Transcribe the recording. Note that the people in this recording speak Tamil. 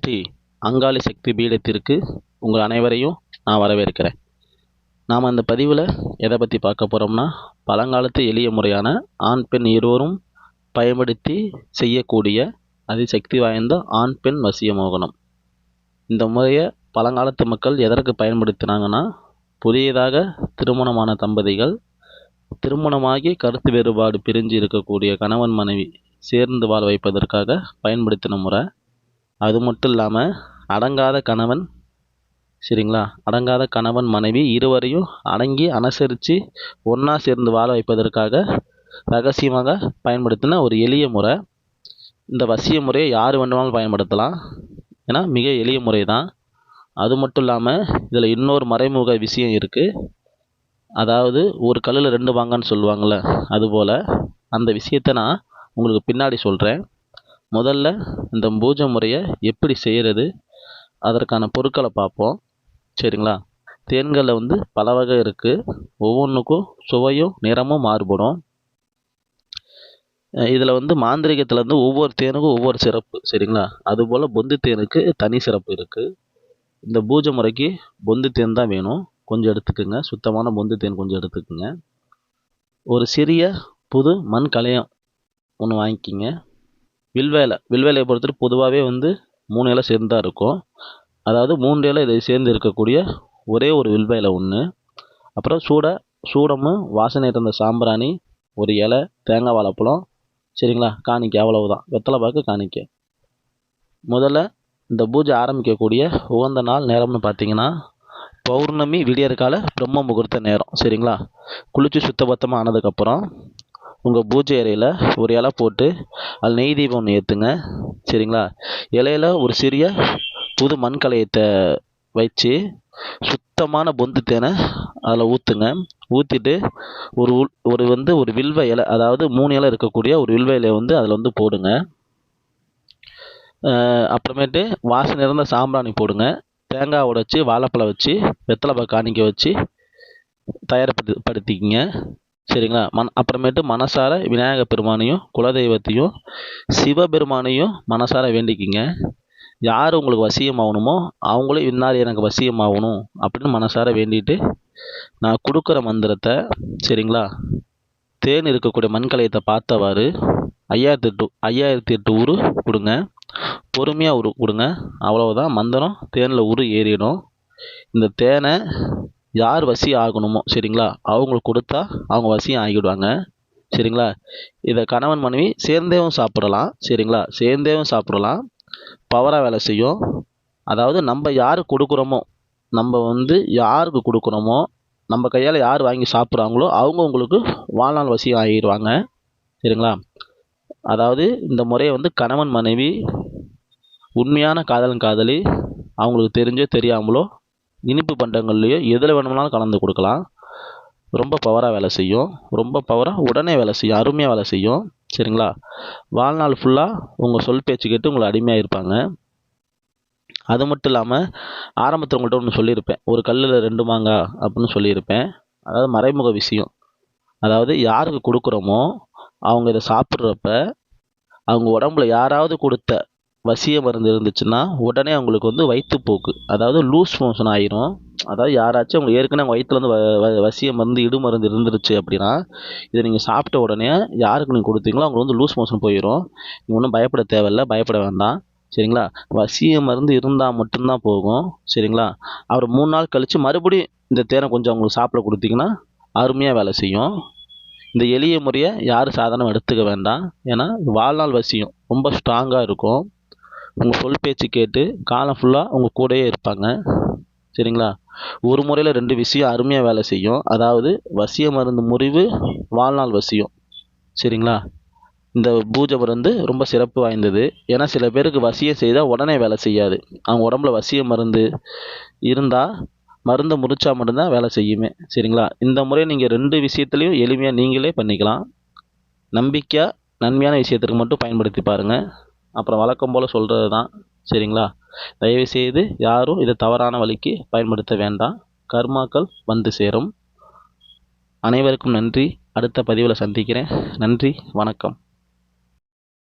ஸ்ரீ அங்காளி சக்தி பீடத்திற்கு உங்கள் அனைவரையும் நான் வரவேற்கிறேன். நாம் அந்த பதிவில் எதை பற்றி பார்க்க போகிறோம்னா பழங்காலத்து எளிய முறையான ஆண் பெண் இருவரும் பயன்படுத்தி செய்யக்கூடிய அதிசக்தி வாய்ந்த ஆண் பெண் வசிய மோகனம். இந்த முறையை பழங்காலத்து மக்கள் எதற்கு பயன்படுத்தினாங்கன்னா புதியதாக திருமணமான தம்பதிகள் திருமணமாகி கருத்து வேறுபாடு பிரிஞ்சு இருக்கக்கூடிய கணவன் மனைவி சேர்ந்து வாழ வைப்பதற்காக பயன்படுத்தின முறை அது மட்டும் இல்லாமல் அடங்காத கணவன் சரிங்களா? அடங்காத கணவன் மனைவி இருவரையும் அடங்கி அனுசரித்து ஒன்றா சேர்ந்து வாழ வைப்பதற்காக ரகசியமாக பயன்படுத்தின ஒரு எளிய முறை. இந்த வசிய முறையை யார் வேண்டுமானாலும் பயன்படுத்தலாம். ஏன்னா மிக எளிய முறை தான் அது மட்டும் இல்லாமல் இதில் இன்னொரு மறைமுக விஷயம் இருக்குது அதாவது ஒரு கல்லில் ரெண்டு வாங்கன்னு சொல்லுவாங்கள்ல அதுபோல் அந்த விஷயத்தை நான் உங்களுக்கு பின்னாடி சொல்கிறேன் முதல்ல இந்த பூஜை முறையை எப்படி செய்கிறது அதற்கான பொருட்களை பார்ப்போம். சரிங்களா? தேன்களில் வந்து பல வகை இருக்குது ஒவ்வொன்றுக்கும் சுவையும் நிறமும் மாறுபடும். இதில் வந்து மாந்திரிகத்தில் வந்து ஒவ்வொரு தேனுக்கும் ஒவ்வொரு சிறப்பு. சரிங்களா? அதுபோல் பொந்து தேனுக்கு தனி சிறப்பு இருக்குது இந்த பூஜை முறைக்கு பொந்து தேன் தான் வேணும். கொஞ்சம் எடுத்துக்கோங்க. சுத்தமான பொந்து தேன் கொஞ்சம் எடுத்துக்கோங்க. ஒரு சிறிய புது மண் கலையம் ஒன்று வாங்கிக்கிங்க. வில்வேலை வில்வேலையை பொறுத்தவரை பொதுவாகவே வந்து மூணு இலை சேர்ந்து தான் இருக்கும். அதாவது மூன்று இலை இதை சேர்ந்து இருக்கக்கூடிய ஒரே ஒரு வில்வேலை ஒன்று அப்புறம் சூட சூடமும் வாசனை இருந்த சாம்பிராணி ஒரு இலை தேங்காய் வாழைப்பழம். சரிங்களா? காணிக்கை அவ்வளவுதான். வெத்தலை பாக்கு காணிக்கை. முதல்ல இந்த பூஜை ஆரம்பிக்கக்கூடிய உகந்த நாள் நேரம்னு பார்த்தீங்கன்னா பௌர்ணமி விடியற்கால பிரம்ம முகூர்த்த நேரம். சரிங்களா? குளித்து சுத்தபத்தமாக ஆனதுக்கப்புறம் உங்கள் பூஜை அறையில் ஒரு இலை போட்டு அதில் நெய் தீபம் ஒன்று ஏற்றுங்க சரிங்களா? இலையில ஒரு சிறிய புது மண் கலையத்தை வச்சு சுத்தமான பொந்து தேனை அதில் ஊற்றுங்க ஊற்றிட்டு ஒரு உள் ஒரு வந்து ஒரு வில்வ இலை அதாவது மூணு இலை இருக்கக்கூடிய ஒரு வில்வ இலையை வந்து அதில் வந்து போடுங்க. அப்புறமேட்டு வாசனை இருந்த சாம்பிராணி போடுங்க. தேங்காய் உடைச்சி வாழைப்பழம் வச்சு வெத்தலை காணிக்க வச்சு தயார்படுத்தி படுத்திக்கிங்க. சரிங்களா? மன் அப்புறமேட்டு மனசார விநாயக பெருமானையும் குலதெய்வத்தையும் சிவபெருமானையும் மனசார வேண்டிக்கிங்க. யார் உங்களுக்கு வசியமாகணுமோ அவங்களும் இன்னார் எனக்கு வசியமாகணும் அப்படின்னு மனசார வேண்டிட்டு நான் கொடுக்குற மந்திரத்தை சரிங்களா? தேன் இருக்கக்கூடிய மண்கலையத்தை பார்த்தவாறு ஐயாயிரத்தி எட்டு ஐயாயிரத்தி எட்டு உரு கொடுங்க. பொறுமையாக உரு கொடுங்க. அவ்வளவுதான். மந்திரம் தேனில் உரு ஏறிடும். இந்த தேனை யார் வசி ஆகணுமோ சரிங்களா? அவங்களுக்கு கொடுத்தா அவங்க வசியும் ஆகிடுவாங்க. சரிங்களா? இதை கணவன் மனைவி சேர்ந்தேவும் சாப்பிடலாம் சரிங்களா? சேர்ந்தேவும் சாப்பிடலாம். பவராக வேலை செய்யும். அதாவது நம்ம யாருக்கு கொடுக்குறோமோ நம்ம வந்து யாருக்கு கொடுக்குறோமோ நம்ம கையால் யார் வாங்கி சாப்பிட்றாங்களோ அவங்க உங்களுக்கு வாழ்நாள் வசியம் ஆகிடுவாங்க. சரிங்களா? அதாவது இந்த முறையை வந்து கணவன் மனைவி உண்மையான காதலன் காதலி அவங்களுக்கு தெரிஞ்சோ தெரியாமலோ இனிப்பு பண்டங்கள்லேயோ எதில் வேணும்னாலும் கலந்து கொடுக்கலாம். ரொம்ப பவராக வேலை செய்யும். ரொம்ப பவராக உடனே வேலை செய்யும். அருமையாக வேலை செய்யும். சரிங்களா? வாழ்நாள் ஃபுல்லாக உங்கள் சொல் பேச்சு கேட்டு உங்களை அடிமையாக இருப்பாங்க அது மட்டும் இல்லாமல் ஆரம்பத்தில் உங்கள்கிட்ட ஒன்று சொல்லியிருப்பேன். ஒரு கல்லில் ரெண்டு மாங்காய் அப்படின்னு சொல்லியிருப்பேன். அதாவது மறைமுக விஷயம். அதாவது யாருக்கு கொடுக்குறோமோ அவங்க இதை சாப்பிட்றப்ப அவங்க உடம்புல யாராவது கொடுத்த வசிய மருந்து இருந்துச்சுன்னா உடனே அவங்களுக்கு வந்து வயிற்றுப்போக்கு அதாவது லூஸ் மோஷன் ஆயிரும். அதாவது யாராச்சும் அவங்க ஏற்கனவே அவங்க வயிற்றுல வந்து வ வசிய மருந்து இடு மருந்து இருந்துருச்சு அப்படின்னா இதை நீங்கள் சாப்பிட்ட உடனே யாருக்கு நீங்கள் கொடுத்தீங்களோ அவங்களுக்கு வந்து லூஸ் மோஷன் போயிடும் நீங்கள் ஒன்றும் பயப்பட தேவையில்ல பயப்பட வேண்டாம். சரிங்களா? வசிய மருந்து இருந்தால் மட்டும்தான் போகும். சரிங்களா? அவர் மூணு நாள் கழித்து மறுபடியும் இந்த தேனை கொஞ்சம் அவங்களுக்கு சாப்பிட கொடுத்தீங்கன்னா அருமையாக வேலை செய்யும். இந்த எளிய முறையை யாரும் சாதனம் எடுத்துக்க வேண்டாம். ஏன்னா வாழ்நாள் வசியம். ரொம்ப ஸ்ட்ராங்காக இருக்கும். உங்கள் சொல் பேச்சு கேட்டு காலம் ஃபுல்லாக உங்கள் கூடயே இருப்பாங்க. சரிங்களா? ஒரு முறையில் ரெண்டு விஷயம் அருமையாக வேலை செய்யும். அதாவது வசிய மருந்து முறிவு வாழ்நாள் வசியம். சரிங்களா? இந்த பூஜை மருந்து ரொம்ப சிறப்பு வாய்ந்தது. ஏன்னா சில பேருக்கு வசியம் செய்தால் உடனே வேலை செய்யாது. அவங்க உடம்புல வசிய மருந்து இருந்தால் மருந்தை முறிச்சா மட்டும்தான் வேலை செய்யுமே. சரிங்களா? இந்த முறை நீங்கள் ரெண்டு விஷயத்துலையும் எளிமையாக நீங்களே பண்ணிக்கலாம். நம்பிக்கையாக நன்மையான விஷயத்திற்கு மட்டும் பயன்படுத்தி பாருங்கள் அப்புறம் வழக்கம் போல் சொல்கிறது தான் சரிங்களா? தயவுசெய்து யாரும் இதை தவறான வழிக்கு பயன்படுத்த வேண்டாம். கர்மாக்கள் வந்து சேரும். அனைவருக்கும் நன்றி. அடுத்த பதிவில் சந்திக்கிறேன். நன்றி. வணக்கம்.